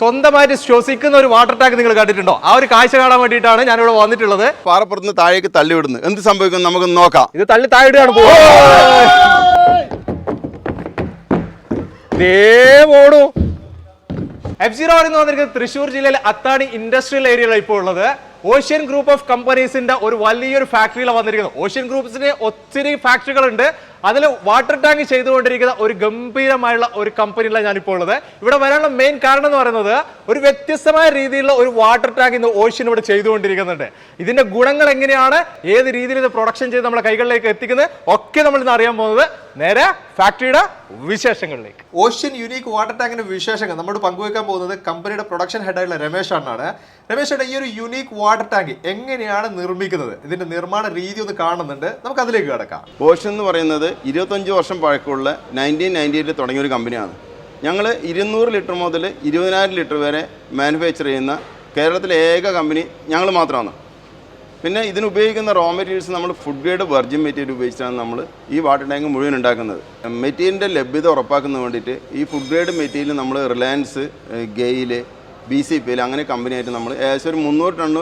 സ്വന്തമായിട്ട് ശ്വസിക്കുന്ന ഒരു വാട്ടർ ടാങ്ക് നിങ്ങൾ കണ്ടിട്ടുണ്ടോ? ആ ഒരു കാഴ്ച കാണാൻ വേണ്ടിയിട്ടാണ് ഞാനിവിടെ വന്നിട്ടുള്ളത്. പാറപ്പുറത്ത് നിന്ന് താഴേക്ക് തള്ളിവിടുന്നു. എന്ത് സംഭവിക്കും നമുക്ക് നോക്കാം. ഇത് തള്ളി താഴെയാണ് ഓടൂ എഫ് സീറോ എന്ന് പറഞ്ഞിരിക്കുന്നത് തൃശ്ശൂർ ജില്ലയിലെ അത്താണി ഇൻഡസ്ട്രിയൽ ഏരിയയിലാണ് ഇപ്പോൾ ഉള്ളത്. ഓഷ്യൻ ഗ്രൂപ്പ് ഓഫ് കമ്പനീസിന്റെ ഒരു വലിയൊരു ഫാക്ടറിയിലാണ് വന്നിരിക്കുന്നത്. ഓഷ്യൻ ഗ്രൂപ്പ്സിന് ഒത്തിരി ഫാക്ടറികൾ ഉണ്ട് അതിൽ വാട്ടർ ടാങ്ക് ചെയ്തുകൊണ്ടിരിക്കുന്ന ഒരു ഗംഭീരമായുള്ള ഒരു കമ്പനിയിലാണ് ഞാനിപ്പോൾ ഉള്ളത്. ഇവിടെ വരാനുള്ള മെയിൻ കാരണം എന്ന് പറയുന്നത് ഒരു വ്യത്യസ്തമായ രീതിയിലുള്ള ഒരു വാട്ടർ ടാങ്ക് ഇന്ന് ഓഷ്യൻ ഇവിടെ ചെയ്തുകൊണ്ടിരിക്കുന്നുണ്ട്. ഇതിന്റെ ഗുണങ്ങൾ എങ്ങനെയാണ്? ഏത് രീതിയിൽ ഇത് പ്രൊഡക്ഷൻ ചെയ്ത് നമ്മുടെ കൈകളിലേക്ക് എത്തിക്കുന്നത്? ഒക്കെ നമ്മൾ ഇന്ന് അറിയാൻ പോകുന്നത് നേരെ ഫാക്ടറിയുടെ വിശേഷങ്ങളിലേക്ക്. ഓഷ്യൻ യുണീക്ക് വാട്ടർ ടാങ്കിന്റെ വിശേഷങ്ങൾ. നമ്മോട് പങ്കുവെക്കാൻ പോകുന്നത് കമ്പനിയുടെ പ്രൊഡക്ഷൻ ഹെഡായിട്ടുള്ള രമേശ് ആണ് രമേശ് ഈ ഒരു യുണീക്ക് വാട്ടർ ടാങ്ക് എങ്ങനെയാണ് നിർമ്മിക്കുന്നത്? ഇതിന്റെ നിർമ്മാണ രീതി ഒന്ന് കാണുന്നുണ്ട്. നമുക്ക് അതിലേക്ക് കിടക്കാം. ഓഷൻ എന്ന് പറയുന്നത് ഇരുപത്തഞ്ച് വർഷം പഴക്കമുള്ള നയന്റീൻ നയന്റി എയ്റ്റിൽ തുടങ്ങിയ ഒരു കമ്പനിയാണ്. ഞങ്ങൾ ഇരുന്നൂറ് ലിറ്റർ മുതൽ ഇരുപതിനായിരം ലിറ്റർ വരെ മാനുഫാക്ചർ ചെയ്യുന്ന കേരളത്തിലെ ഏക കമ്പനി ഞങ്ങൾ മാത്രമാണ്. പിന്നെ ഇതിന് ഉപയോഗിക്കുന്ന റോ മെറ്റീരിയൽസ് നമ്മൾ ഫുഡ് ഗ്രേഡ് വെർജിൻ മെറ്റീരിയൽ ഉപയോഗിച്ചാണ് നമ്മൾ ഈ വാട്ടർ ടാങ്ക് മുഴുവൻ ഉണ്ടാക്കുന്നത്. മെറ്റീരിയലിന്റെ ലഭ്യത ഉറപ്പാക്കുന്നതിന് വേണ്ടിയിട്ട് ഈ ഫുഡ് ഗ്രേഡ് മെറ്റീരിയൽ നമ്മൾ Reliance GAIL B C P L അങ്ങനെ കമ്പനിയായിട്ട് നമ്മൾ ഏകദേശം ഒരു മുന്നൂറ് ടൺ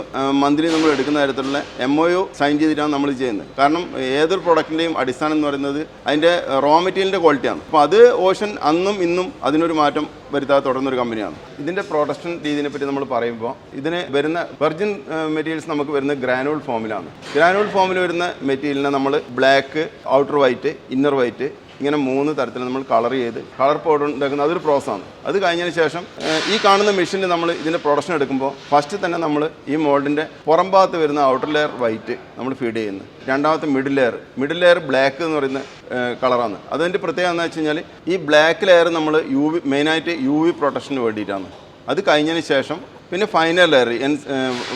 മന്ത്ലി നമ്മൾ എടുക്കുന്ന തരത്തിലുള്ള എം ഒ യു സൈൻ ചെയ്തിട്ടാണ് നമ്മൾ ചെയ്യുന്നത്. കാരണം ഏതൊരു പ്രൊഡക്റ്റിന്റെയും അടിസ്ഥാനം എന്ന് പറയുന്നത് അതിന്റെ റോ മെറ്റീരിയലിന്റെ ക്വാളിറ്റിയാണ് അപ്പോൾ അത് ഓഷൻ അന്നും ഇന്നും അതിനൊരു മാറ്റം വരുത്താതെ തുടർന്നൊരു കമ്പനിയാണ് ഇതിന്റെ പ്രൊഡക്ഷൻ രീതിയെ പറ്റി നമ്മൾ പറയുമ്പോൾ ഇതിന് വരുന്ന വെർജിൻ മെറ്റീരിയൽസ് നമുക്ക് വരുന്ന ഗ്രാനുവൽ ഫോമിലാണ് ഗ്രാനുവൽ ഫോമിൽ വരുന്ന മെറ്റീരിയലിനെ നമ്മൾ black outer white inner white ഇങ്ങനെ മൂന്ന് തരത്തിൽ നമ്മൾ കളർ ചെയ്ത് കളർ പൗഡർ ഉണ്ടാക്കുന്ന അതൊരു പ്രോസസ്സാണ് അത് കഴിഞ്ഞതിന് ശേഷം ഈ കാണുന്ന മെഷീനിൽ നമ്മൾ ഇതിന്റെ പ്രൊഡക്ഷൻ എടുക്കുമ്പോൾ ഫസ്റ്റ് തന്നെ നമ്മൾ ഈ മോൾഡിന്റെ പുറം ഭാഗത്ത് വരുന്ന ഔട്ടർ ലെയർ വൈറ്റ് നമ്മൾ ഫീഡ് ചെയ്യുന്നു. രണ്ടാമത്തെ middle layer middle layer black എന്ന് പറയുന്ന കളറാണ് അതിന്റെ പ്രത്യേകത എന്ന് വെച്ച് കഴിഞ്ഞാൽ ഈ ബ്ലാക്ക് ലെയർ നമ്മൾ യു വി മെയിനായിട്ട് യു വി പ്രൊട്ടക്ഷന് വേണ്ടിയിട്ടാണ്. അത് കഴിഞ്ഞതിന് ശേഷം പിന്നെ ഫൈനൽ ലെയർ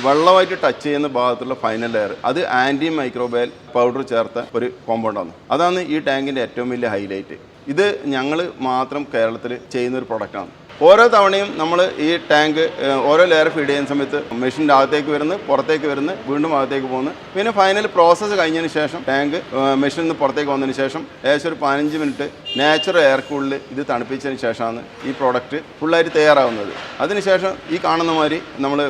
വെള്ളമായിട്ട് ടച്ച് ചെയ്യുന്ന ഭാഗത്തുള്ള ഫൈനൽ ലെയർ അത് ആന്റി മൈക്രോബയൽ പൗഡർ ചേർത്ത ഒരു കോമ്പൗണ്ടാണ് അതാണ് ഈ ടാങ്കിന്റെ ഏറ്റവും വലിയ ഹൈലൈറ്റ് ഇത് ഞങ്ങൾ മാത്രം കേരളത്തിൽ ചെയ്യുന്ന ഒരു പ്രൊഡക്റ്റാണ് ഓരോ തവണയും നമ്മൾ ഈ ടാങ്ക് ഓരോ ലെയർ ഫീഡ് ചെയ്യുന്ന സമയത്ത് മെഷീന്റെ അകത്തേക്ക് വരുന്നു പുറത്തേക്ക് വരുന്നു വീണ്ടും അകത്തേക്ക് പോകുന്നു. പിന്നെ ഫൈനൽ പ്രോസസ്സ് കഴിഞ്ഞതിന് ശേഷം ടാങ്ക് മെഷീനിൽ നിന്ന് പുറത്തേക്ക് വന്നതിന് ശേഷം ഏകദേശം ഒരു പതിനഞ്ച് മിനിറ്റ് നാച്ചുറൽ എയർ കൂളിൽ ഇത് തണുപ്പിച്ചതിന് ശേഷമാണ് ഈ പ്രോഡക്റ്റ് ഫുള്ളായിട്ട് തയ്യാറാവുന്നത്. അതിനുശേഷം ഈ കാണുന്ന മാതിരി നമ്മൾ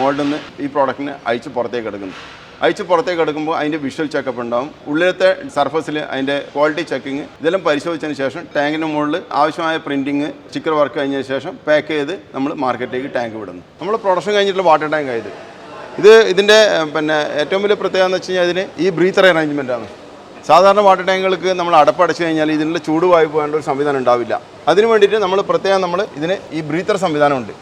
മോൾഡിൽ നിന്ന് ഈ പ്രോഡക്റ്റിനെ അഴിച്ച് പുറത്തേക്ക് എടുക്കുന്നു. അഴിച്ച് പുറത്തേക്ക് എടുക്കുമ്പോൾ അതിന്റെ വിഷ്വൽ ചെക്കപ്പ് ഉണ്ടാവും. ഉള്ളിലത്തെ സർഫസിൽ അതിന്റെ ക്വാളിറ്റി ചെക്കിങ് ഇതെല്ലാം പരിശോധിച്ചതിന് ശേഷം ടാങ്കിന് മുകളിൽ ആവശ്യമായ പ്രിന്റിങ് സ്റ്റിക്കർ വർക്ക് കഴിഞ്ഞതിന് ശേഷം പാക്ക് ചെയ്ത് നമ്മൾ മാർക്കറ്റിലേക്ക് ടാങ്ക് വിടുന്നു. നമ്മൾ പ്രൊഡക്ഷൻ കഴിഞ്ഞിട്ടുള്ള വാട്ടർ ടാങ്ക് ആയത് ഇത്. ഇതിന്റെ പിന്നെ ഏറ്റവും വലിയ പ്രത്യേകത എന്ന് വെച്ച് കഴിഞ്ഞാൽ ഇതിന് ഈ ബ്രീത്തർ അറേഞ്ച്മെന്റ് ആണ്. സാധാരണ വാട്ടർ ടാങ്കുകൾക്ക് നമ്മൾ അടപ്പടച്ചു കഴിഞ്ഞാൽ ഇതിനുള്ള വായു പോകേണ്ട ഒരു സംവിധാനം ഉണ്ടാവില്ല. അതിന് വേണ്ടിയിട്ട് നമ്മൾ പ്രത്യേകം നമ്മൾ ഇതിന് ഈ ബ്രീത്തർ സംവിധാനമുണ്ട്.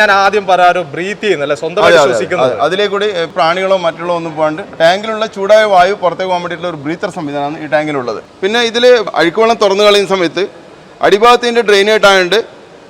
ഞാൻ ആദ്യം പറയാറ് ബ്രീത്ത് ചെയ്യുന്നല്ലേ അതെ, സ്വന്തമായിട്ട് അതെ, ശ്വസിക്കുന്നത്. അതെ. അതിലേ കൂടി പ്രാണികളോ മറ്റുള്ളോ ഒന്നും പോകാണ്ട് ടാങ്കിലുള്ള ചൂടായ വായു പുറത്തേക്ക് പോകാൻ വേണ്ടിയിട്ടുള്ള ഒരു ബ്രീത്തർ സംവിധാനമാണ് ഈ ടാങ്കിലുള്ളത്. പിന്നെ ഇതിൽ അഴുക്കുവെള്ളം തുറന്നു കളയുന്ന സമയത്ത് അടിഭാഗത്തിന്റെ ഡ്രെയിനായിട്ടായതുകൊണ്ട്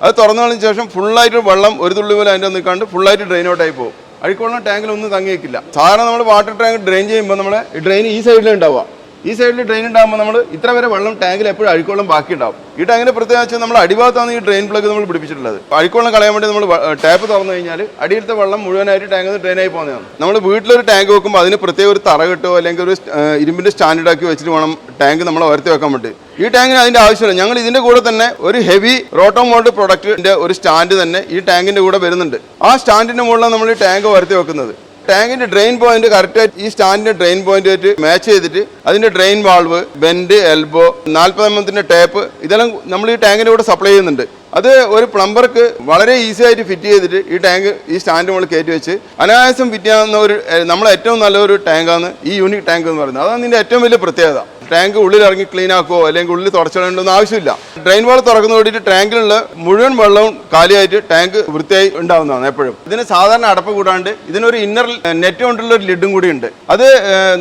അത് തുറന്നു കളഞ്ഞ ശേഷം ഫുള്ളായിട്ട് വെള്ളം ഒരു തുള്ളി പോലെ അതിന്റെ നിൽക്കാണ്ട് ഫുള്ളായിട്ട് ഡ്രെയിൻ ഔട്ടായി പോകും. അഴുക്കുവെള്ളം ടാങ്കിലൊന്നും തങ്ങിയേക്കില്ല. സാധാരണ നമ്മൾ വാട്ടർ ടാങ്ക് ഡ്രെയിൻ ചെയ്യുമ്പോൾ നമ്മൾ ഡ്രെയിൻ ഈ സൈഡിൽ ഉണ്ടാവുക. ഈ സൈഡിൽ ഡ്രെയിൻ ഉണ്ടാകുമ്പോൾ നമ്മൾ ഇത്ര വരെ വെള്ളം ടാങ്കിൽ എപ്പോഴും അഴുക്കോളം ബാക്കി ഉണ്ടാവും ഈ പ്രത്യേകം വെച്ചാൽ നമ്മൾ അടിഭാഗത്താണ് ഈ ഡ്രെയിൻ പ്ലഗ് നമ്മൾ പിടിപ്പിച്ചിട്ടുള്ളത്. അഴിക്കോളം കളയാൻ വേണ്ടി നമ്മൾ ടാപ്പ് തുറന്നു കഴിഞ്ഞാൽ അടിയിലത്തെ വെള്ളം മുഴുവനായിട്ട് ടാങ്കിൽ നിന്ന് ഡ്രെയിൻ ആയി പോകുന്നതാണ്. നമ്മൾ വീട്ടിലൊരു ടാങ്ക് വെക്കുമ്പോൾ അതിന് പ്രത്യേക ഒരു തറ കിട്ടോ അല്ലെങ്കിൽ ഒരു ഇരുമ്പിന്റെ സ്റ്റാൻഡേർഡ് ആക്കി വെച്ചിട്ട് വേണം ടാങ്ക് നമ്മൾ ഉയർത്തി വെക്കാൻ വേണ്ടി. ഈ ടാങ്കിന് അതിന്റെ ആവശ്യമില്ല. ഞങ്ങൾ ഇതിന്റെ കൂടെ തന്നെ ഒരു ഹെവി റോട്ടോ പ്രൊഡക്റ്റിന്റെ ഒരു സ്റ്റാൻഡ് തന്നെ ഈ ടാങ്കിന്റെ കൂടെ വരുന്നുണ്ട്. ആ സ്റ്റാൻഡിന്റെ മുകളിലാണ് നമ്മൾ ഈ ടാങ്ക് ഉയർത്തി വെക്കുന്നത്. ടാങ്കിന്റെ ഡ്രെയിൻ പോയിന്റ് കറക്റ്റ് ആയിട്ട് ഈ സ്റ്റാൻഡിന്റെ ഡ്രെയിൻ പോയിന്റ് ആയിട്ട് മാച്ച് ചെയ്തിട്ട് അതിന്റെ ഡ്രെയിൻ വാൾവ് ബെൻഡ് എൽബോ നാൽപ്പത് എം എത്തിന്റെ ടേപ്പ് ഇതെല്ലാം നമ്മൾ ഈ ടാങ്കിന്റെ കൂടെ സപ്ലൈ ചെയ്യുന്നുണ്ട്. അത് ഒരു പ്ലംബർക്ക് വളരെ ഈസി ആയിട്ട് ഫിറ്റ് ചെയ്തിട്ട് ഈ ടാങ്ക് ഈ സ്റ്റാൻഡ് മുകളിൽ കയറ്റി വെച്ച് അനായാസം ഫിറ്റ് ചെയ്യാവുന്ന ഒരു നമ്മളെ ഏറ്റവും നല്ലൊരു ടാങ്കാണ് ഈ യൂണിക് ടാങ്ക് എന്ന് പറയുന്നത്. അതാണ് ഇതിന്റെ ഏറ്റവും വലിയ പ്രത്യേകത. ടാങ്ക് ഉള്ളിൽ ഇറങ്ങി ക്ലീൻ ആക്കുമോ അല്ലെങ്കിൽ ഉള്ളിൽ തുടച്ചിടേണ്ടെന്ന് ആവശ്യമില്ല. ഡ്രെയിൻ വാൾ തുറക്കുന്ന വേണ്ടിയിട്ട് ടാങ്കിലുള്ള മുഴുവൻ വെള്ളവും കാലിയായിട്ട് ടാങ്ക് വൃത്തിയായി ഉണ്ടാവുന്നതാണ് എപ്പോഴും. ഇതിന് സാധാരണ അടപ്പ് കൂടാണ്ട് ഇതിനൊരു ഇന്നർ നെറ്റ് കൊണ്ടുള്ള ഒരു ലിഡും കൂടി ഉണ്ട്. അത്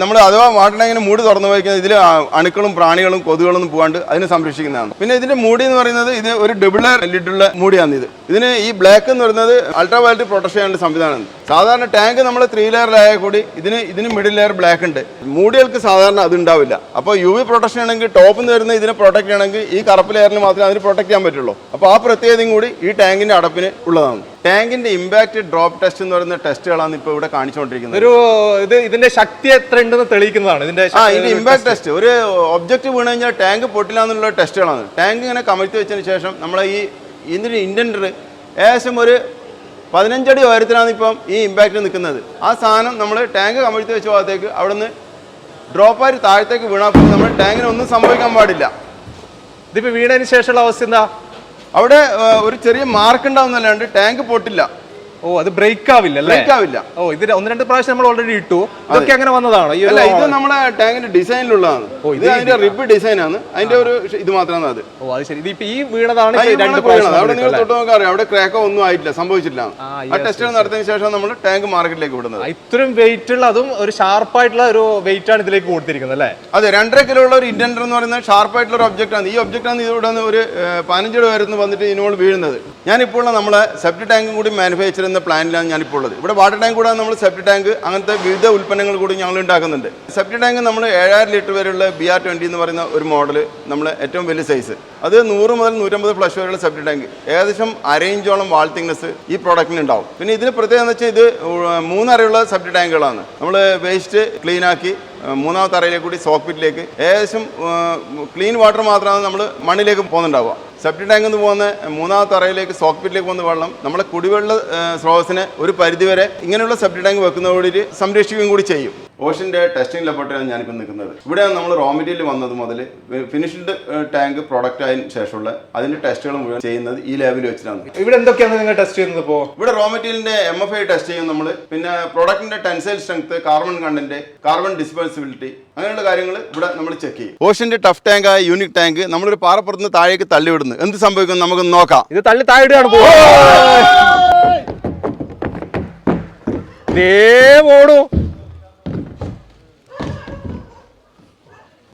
നമ്മൾ അഥവാ വാട്ടർ ടാങ്കിന് മൂടി തുറന്നു പോയിക്കുന്നത് ഇതിൽ അണുക്കളും പ്രാണികളും കൊതുകുകളൊന്നും പോകാണ്ട് അതിനെ സംരക്ഷിക്കുന്നതാണ്. പിന്നെ ഇതിന്റെ മൂടി എന്ന് പറയുന്നത് ഇത് ഒരു ഡബിൾ ലിഡുള്ള മൂടിയാണ് ഇത്. ഇതിന് ഈ ബ്ലാക്ക് എന്ന് പറയുന്നത് അൾട്രാ വയലറ്റ് പ്രൊട്ടക്ഷൻ ചെയ്യാനുള്ള സംവിധാനമാണ്. സാധാരണ ടാങ്ക് നമ്മൾ ത്രീ ലെയറിലായാൽ കൂടി ഇതിന് ഇതിന് മിഡിൽ ലെയർ ബ്ലാക്ക് ഉണ്ട്. മൂടികൾക്ക് സാധാരണ അത് ഉണ്ടാവില്ല. അപ്പോൾ യു വി പ്രൊട്ടക്ഷൻ ആണെങ്കിൽ ടോപ്പിൽ നിന്ന് വരുന്ന ഇതിനെ പ്രൊട്ടക്ട് ചെയ്യണമെങ്കിൽ ഈ കറുപ്പ് ലെയറിന് മാത്രമേ അതിന് പ്രൊട്ടക്ട് ചെയ്യാൻ പറ്റുള്ളൂ. അപ്പോൾ ആ പ്രത്യേകതയും കൂടി ഈ ടാങ്കിന്റെ അടപ്പിന് ഉള്ളതാണ്. ടാങ്കിന്റെ ഇമ്പാക്ട് ഡ്രോപ്പ് ടെസ്റ്റ് എന്ന് പറയുന്ന ടെസ്റ്റുകളാണ് ഇപ്പോൾ ഇവിടെ കാണിച്ചുകൊണ്ടിരിക്കുന്നത്. ഒരു ഇത് ഇതിന്റെ ശക്തി എത്ര ഉണ്ടെന്ന് തെളിയിക്കുന്നതാണ്. ഇതിന്റെ ആ ഇതിന്റെ ഇമ്പാക്ട് ടെസ്റ്റ് ഒരു ഒബ്ജക്റ്റ് വീണ് കഴിഞ്ഞാൽ ടാങ്ക് പൊട്ടില്ല എന്നുള്ള ടെസ്റ്റുകളാണ് ടാങ്ക് ഇങ്ങനെ കമഴ്ത്തി വെച്ചതിന് ശേഷം നമ്മൾ ഈ ഇതിന്റെ ഇൻഡൻഡർ ഏകദേശം ഒരു പതിനഞ്ചടി ഉയരത്തിലാണ് ഇപ്പം ഈ ഇമ്പാക്റ്റ് നിൽക്കുന്നത്. ആ സാധനം നമ്മൾ ടാങ്ക് കമഴ്ത്തി വെച്ച ഭാഗത്തേക്ക് അവിടെ നിന്ന് ഡ്രോപ്പായിട്ട് താഴത്തേക്ക് വീണാൽ പോലും നമ്മൾ ടാങ്കിന് ഒന്നും സംഭവിക്കാൻ പാടില്ല. ഇതിപ്പോൾ വീണതിന് ശേഷമുള്ള അവസ്ഥ എന്താ? അവിടെ ഒരു ചെറിയ മാർക്ക് ഉണ്ടാവുന്നല്ലാണ്ട് ടാങ്ക് പൊട്ടില്ല. ഓ അത് ബ്രേക്ക് ആവില്ല ബ്രേക്ക് ആവില്ല ഓ ഇത് ഒന്ന് രണ്ട് പ്രാവശ്യം നമ്മൾ ഓൾറെഡി ഇട്ടു. ഇതൊക്കെ അങ്ങനെ വന്നതാണോ? അല്ല ഇത് നമ്മുടെ ടാങ്കിന്റെ ഡിസൈനിലുള്ളതാണ്. ഓ, ഇത് അതിന്റെ റിബ് ഡിസൈൻ ആണ്. അതിന്റെ ഒരു ഇത് മാത്രമാണ് അത്. ഓ അത് ശരി. ഇതിപ്പോ ഈ വീണതാണ് അവിടെ നിങ്ങൾ തൊട്ട് നോക്കാൻ അറിയാം അവിടെ ക്രാക്കോ ഒന്നും ആയിട്ടില്ല. സംഭവിച്ചിട്ടില്ല. ആ, ടെസ്റ്റ് നടത്തിയതിനു ശേഷം നമ്മൾ ടാങ്ക് മാർക്കറ്റിലേക്ക് വിടുന്നത്. ഇത്രയും വെയിറ്റ് ഉള്ള അതും ഒരു ഷാർപ്പായിട്ടുള്ള ഒരു വെയിറ്റ് ആണ് ഇതിലേക്ക് കൊടുത്തിരിക്കുന്നത് അല്ലേ? അതെ രണ്ടര കിലോ ഉള്ള ഒരു ഇന്റൻഡർ എന്ന് പറയുന്നത് ഷാർപ്പായിട്ടുള്ള ഒരു ഒബ്ജക്റ്റ് ആണ്. ഈ ഒബ്ജക്റ്റ് ആണ് നിന്ന് ഒരു പതിനഞ്ചടി വരുന്ന വന്നിട്ട് ഇതിനോട് വീഴുന്നത്. ഞാനിപ്പോൾ നമ്മളെ സെപ്റ്റ് ടാങ്കും കൂടി മാനുഫാക്ചർ ചെയ്യുന്ന പ്ലാനിലാണ് ഞാനിപ്പോൾ ഉള്ളത്. ഇവിടെ വാട്ടർ ടാങ്ക് കൂടാതെ നമ്മൾ സെപ്റ്റി ടാങ്ക് അങ്ങനത്തെ വിവിധ ഉൽപ്പന്നങ്ങൾ കൂടി ഞങ്ങൾ ഉണ്ടാക്കുന്നുണ്ട്. സെപ്റ്റി ടാങ്ക് നമ്മൾ ഏഴായിരം ലിറ്റർ വരെയുള്ള ബി ആർ ട്വന്റി എന്ന് പറയുന്ന ഒരു മോഡൽ നമ്മൾ ഏറ്റവും വലിയ സൈസ് അത് നൂറ് മുതൽ നൂറ്റമ്പത് ഫ്ലഷ് വരെയുള്ള സെപ്റ്റി ടാങ്ക് ഏകദേശം അരയിഞ്ചോളം വാൾ തിക്നെസ് ഈ പ്രോഡക്റ്റിന് ഉണ്ടാവും. പിന്നെ ഇതിന് പ്രത്യേകത എന്ന് വെച്ചാൽ ഇത് മൂന്നരയുള്ള സെപ്റ്റി ടാങ്കുകളാണ് നമ്മൾ വേസ്റ്റ് ക്ലീൻ ആക്കി മൂന്നാമത്തെ അറയിലേക്ക് കൂടി സോക്ക് പിറ്റിലേക്ക് ഏകദേശം ക്ലീൻ വാട്ടർ മാത്രമാണ് നമ്മൾ മണ്ണിലേക്ക് പോകുന്നുണ്ടാവുക. സെപ്റ്റി ടാങ്കിൽ നിന്ന് പോകുന്ന മൂന്നാമത്തെ അറയിലേക്ക് സോക്ക് പിറ്റിലേക്ക് പോകുന്ന വെള്ളം നമ്മുടെ കുടിവെള്ള സ്രോതസ്സിന് ഒരു പരിധിവരെ ഇങ്ങനെയുള്ള സെപ്റ്റി ടാങ്ക് വെക്കുന്നതോടി സംരക്ഷിക്കുകയും കൂടി ചെയ്യും. ഓഷന്റെ ടെസ്റ്റിംഗ് ലബോറട്ടറിയാണ് ഞാനിപ്പോൾ നിൽക്കുന്നത്. ഇവിടെയാണ് നമ്മൾ റോ മെറ്റീരിയൽ വന്നത് മുതൽ ഫിനിഷ്ഡ് ടാങ്ക് പ്രോഡക്റ്റ് ആയതിനു ശേഷമുള്ള അതിന്റെ ടെസ്റ്റുകൾ മുഴുവൻ ചെയ്യുന്നത് ഈ ലാബിൽ വെച്ചിട്ടാണ്. ഇവിടെ എന്തൊക്കെയാണ് നിങ്ങൾ ടെസ്റ്റ് ചെയ്യുന്നത് ഇപ്പോൾ ഇവിടെ റോ മെറ്റീരിയലിന്റെ എം എഫ് ഐ ടെസ്റ്റ് ചെയ്യും നമ്മൾ പിന്നെ പ്രോഡക്റ്റിന്റെ tensile strength carbon content carbon disposability അങ്ങനെയുള്ള കാര്യങ്ങൾ ഇവിടെ നമ്മൾ ചെക്ക് ചെയ്യും. ഓഷന്റെ ടഫ് ടാങ്ക് ആയ യൂണിക് ടാങ്ക് നമ്മളൊരു പാറപ്പുറത്ത് നിന്ന് താഴേക്ക് തള്ളിവിടുന്നു. എന്ത് സംഭവിക്കും നമുക്ക് നോക്കാം. ഇത് തള്ളി താഴെയാണ് പോകുന്നു ദേ ഓടൂ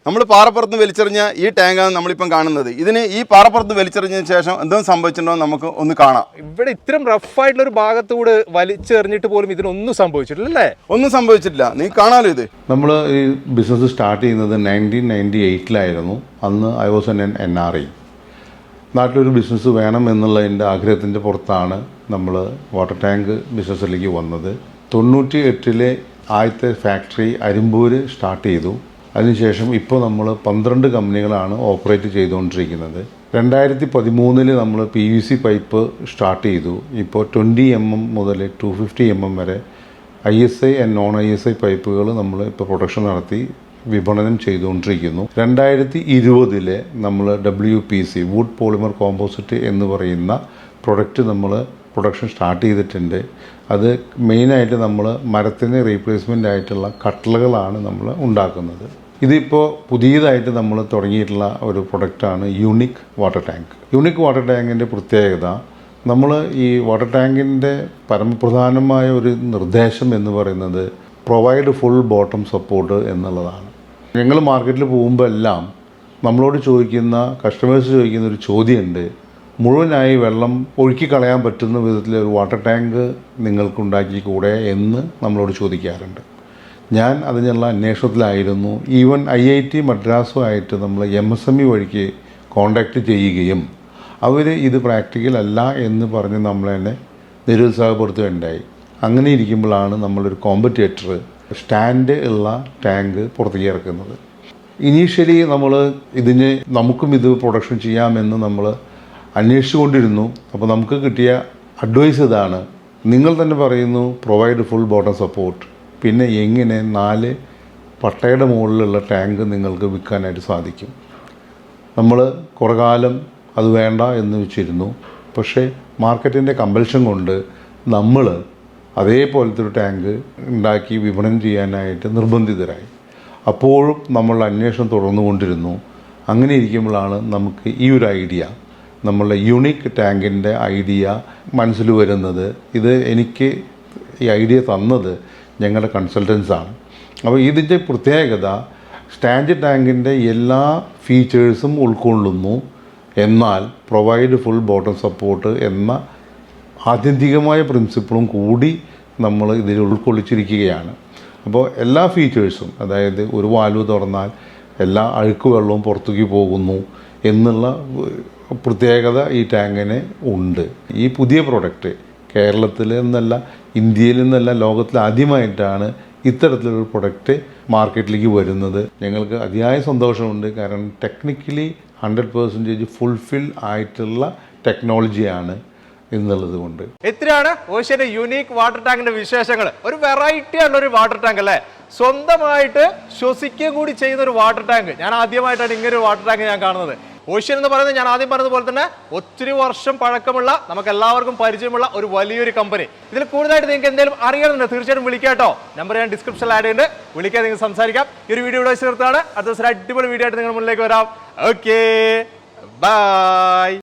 നമ്മൾ പാറപ്പുറത്ത് വലിച്ചെറിഞ്ഞ ഈ ടാങ്കാണ് നമ്മളിപ്പം കാണുന്നത്. ഇതിന് ഈ പാറപ്പുറത്ത് വലിച്ചെറിഞ്ഞതിന് ശേഷം എന്തോ സംഭവിച്ചിട്ടുണ്ടോ നമുക്ക് ഒന്ന് കാണാം. ഇവിടെ ഇത്രയും റഫ് ആയിട്ടുള്ള ഒരു ഭാഗത്തൂടെ വലിച്ചെറിഞ്ഞിട്ട് പോലും ഇതിനൊന്നും സംഭവിച്ചിട്ടില്ല അല്ലേ ഒന്നും സംഭവിച്ചിട്ടില്ല. നീ കാണാലോ ഇത്? നമ്മൾ ഈ ബിസിനസ് സ്റ്റാർട്ട് ചെയ്യുന്നത് നയന്റീൻ നയന്റി എയ്റ്റിലായിരുന്നു അന്ന് I was N N R I നാട്ടിലൊരു ബിസിനസ് വേണം എന്നുള്ള എന്നുള്ളതിന്റെ ആഗ്രഹത്തിന്റെ പുറത്താണ് നമ്മൾ വാട്ടർ ടാങ്ക് ബിസിനസ്സിലേക്ക് വന്നത്. തൊണ്ണൂറ്റി എട്ടിലെ ആദ്യത്തെ ഫാക്ടറി അരിമ്പൂർ സ്റ്റാർട്ട് ചെയ്തു. അതിനുശേഷം ഇപ്പോൾ നമ്മൾ പന്ത്രണ്ട് കമ്പനികളാണ് ഓപ്പറേറ്റ് ചെയ്തുകൊണ്ടിരിക്കുന്നത്. രണ്ടായിരത്തി പതിമൂന്നിൽ നമ്മൾ P V C pipe start ചെയ്തു. ഇപ്പോൾ ട്വന്റി എം എം മുതൽ ടു ഫിഫ്റ്റി എം എം വരെ I S I and non I S I പൈപ്പുകൾ നമ്മൾ ഇപ്പോൾ പ്രൊഡക്ഷൻ നടത്തി. വിപണനം ചെയ്തുകൊണ്ടിരിക്കുന്നു. രണ്ടായിരത്തി ഇരുപതിലെ നമ്മൾ W P C wood polymer composite എന്ന് പറയുന്ന പ്രൊഡക്റ്റ് നമ്മൾ പ്രൊഡക്ഷൻ സ്റ്റാർട്ട് ചെയ്തിട്ടുണ്ട്. അത് മെയിനായിട്ട് നമ്മൾ മരത്തിന് റീപ്ലേസ്മെന്റ് ആയിട്ടുള്ള കട്ടലുകളാണ് നമ്മൾ ഉണ്ടാക്കുന്നത്. ഇതിപ്പോൾ പുതിയതായിട്ട് നമ്മൾ തുടങ്ങിയിട്ടുള്ള ഒരു പ്രൊഡക്റ്റാണ് unique water tank unique water ടാങ്കിന്റെ പ്രത്യേകത നമ്മൾ ഈ വാട്ടർ ടാങ്കിന്റെ പരമപ്രധാനമായ ഒരു നിർദ്ദേശം എന്ന് പറയുന്നത് പ്രൊവൈഡ് ഫുൾ ബോട്ടം സപ്പോർട്ട് എന്നുള്ളതാണ്. ഞങ്ങൾ മാർക്കറ്റിൽ പോകുമ്പോൾ എല്ലാം നമ്മളോട് ചോദിക്കുന്ന കസ്റ്റമേഴ്സ് ചോദിക്കുന്ന ഒരു ചോദ്യമുണ്ട്. മുഴുവനായി വെള്ളം ഒഴുക്കി കളയാൻ പറ്റുന്ന വിധത്തിൽ ഒരു വാട്ടർ ടാങ്ക് നിങ്ങൾക്ക് ഉണ്ടാക്കിക്കൂടെ എന്ന് നമ്മളോട് ചോദിക്കാറുണ്ട്. ഞാൻ അതിനുള്ള അന്വേഷണത്തിലായിരുന്നു. ഈവൻ ഐ ഐ ടി മദ്രാസുമായിട്ട് നമ്മൾ എം എസ് എം ഇ വഴിക്ക് കോണ്ടാക്ട് ചെയ്യുകയും അവർ ഇത് പ്രാക്ടിക്കൽ അല്ല എന്ന് പറഞ്ഞ് നമ്മളെന്നെ നിരുത്സാഹപ്പെടുത്തുകയുണ്ടായി. അങ്ങനെ ഇരിക്കുമ്പോഴാണ് നമ്മളൊരു കോമ്പറ്റേറ്റർ സ്റ്റാൻഡ് ഉള്ള ടാങ്ക് പുറത്തേക്ക് ഇറക്കുന്നത്. ഇനീഷ്യലി നമ്മൾ ഇതിന് നമുക്കും ഇത് പ്രൊഡക്ഷൻ ചെയ്യാമെന്ന് നമ്മൾ അന്വേഷിച്ചുകൊണ്ടിരുന്നു. അപ്പോൾ നമുക്ക് കിട്ടിയ അഡ്വൈസ് ഇതാണ്. നിങ്ങൾ തന്നെ പറയുന്നു പ്രൊവൈഡ് ഫുൾ ബോട്ടം സപ്പോർട്ട് പിന്നെ എങ്ങനെ നാല് പട്ടയുടെ മുകളിലുള്ള ടാങ്ക് നിങ്ങൾക്ക് വിൽക്കാനായിട്ട് സാധിക്കും. നമ്മൾ കുറേ കാലം അത് വേണ്ട എന്ന് വെച്ചിരുന്നു. പക്ഷേ മാർക്കറ്റിന്റെ കമ്പൽഷൻ കൊണ്ട് നമ്മൾ അതേപോലത്തെ ഒരു ടാങ്ക് ഉണ്ടാക്കി വിപണനം ചെയ്യാനായിട്ട് നിർബന്ധിതരായി. അപ്പോഴും നമ്മൾ അന്വേഷണം തുടർന്നുകൊണ്ടിരുന്നു. അങ്ങനെ ഇരിക്കുമ്പോഴാണ് നമുക്ക് ഈ ഒരു ഐഡിയ നമ്മളുടെ യുണീക്ക് ടാങ്കിന്റെ ഐഡിയ മനസ്സിൽ വരുന്നത്. ഇത് എനിക്ക് ഈ ഐഡിയ തന്നത് ഞങ്ങളുടെ കൺസൾട്ടൻസാണ്. അപ്പോൾ ഇതിന്റെ പ്രത്യേകത സ്റ്റാൻഡ് ടാങ്കിന്റെ എല്ലാ ഫീച്ചേഴ്സും ഉൾക്കൊള്ളുന്നു. എന്നാൽ പ്രൊവൈഡ് ഫുൾ ബോട്ടം സപ്പോർട്ട് എന്ന ആത്യന്തികമായ പ്രിൻസിപ്പിളും കൂടി നമ്മൾ ഇതിൽ ഉൾക്കൊള്ളിച്ചിരിക്കുകയാണ്. അപ്പോൾ എല്ലാ ഫീച്ചേഴ്സും അതായത് ഒരു വാൽവ് തുറന്നാൽ എല്ലാ അഴുക്ക് വെള്ളവും പുറത്തേക്ക് പോകുന്നു എന്നുള്ള പ്രത്യേകത ഈ ടാങ്കിന് ഉണ്ട്. ഈ പുതിയ പ്രൊഡക്റ്റ് കേരളത്തിൽ നിന്നല്ല ഇന്ത്യയിൽ നിന്നല്ല ലോകത്തിൽ ആദ്യമായിട്ടാണ് ഇത്തരത്തിലൊരു പ്രൊഡക്റ്റ് മാർക്കറ്റിലേക്ക് വരുന്നത്. ഞങ്ങൾക്ക് അതിയായ സന്തോഷമുണ്ട്. കാരണം ടെക്നിക്കലി ഹൺഡ്രഡ് പേഴ്സന്റേജ് ഫുൾഫിൽ ആയിട്ടുള്ള ടെക്നോളജിയാണ് എന്നുള്ളത് കൊണ്ട് ഇത്രയാണ് ഓഷ്യന്റെ യുണീക്ക് വാട്ടർ ടാങ്കിന്റെ വിശേഷങ്ങൾ. ഒരു വെറൈറ്റി ഉള്ള ഒരു വാട്ടർ ടാങ്ക് അല്ലേ? സ്വന്തമായിട്ട് ശ്വസിക്കുകയും കൂടി ചെയ്യുന്ന ഒരു വാട്ടർ ടാങ്ക് ഞാൻ ആദ്യമായിട്ടാണ് ഇങ്ങനെ ഒരു വാട്ടർ ടാങ്ക് ഞാൻ കാണുന്നത്. ഓഷ്യൻ എന്ന് പറയുന്നത് ഞാൻ ആദ്യം പറഞ്ഞതുപോലെ തന്നെ ഒത്തിരി വർഷം പഴക്കമുള്ള നമുക്ക് എല്ലാവർക്കും പരിചയമുള്ള ഒരു വലിയൊരു കമ്പനി ഇതിൽ കൂടുതലായിട്ട് നിങ്ങൾക്ക് എന്തെങ്കിലും അറിയണമെന്നുണ്ട് തീർച്ചയായിട്ടും വിളിക്കാട്ടോ നമ്പർ ഞാൻ ഡിസ്ക്രിപ്ഷനിൽ ആഡ് ചെയ്യുന്നുണ്ട്. വിളിക്കാൻ നിങ്ങൾക്ക് സംസാരിക്കാം. ഈ ഒരു വീഡിയോ ഇവിടെ ചേർത്താണ് അടുത്ത ദിവസം അടിപൊളി വീഡിയോ ആയിട്ട് നിങ്ങളുടെ മുന്നിലേക്ക് വരാം. Okay bye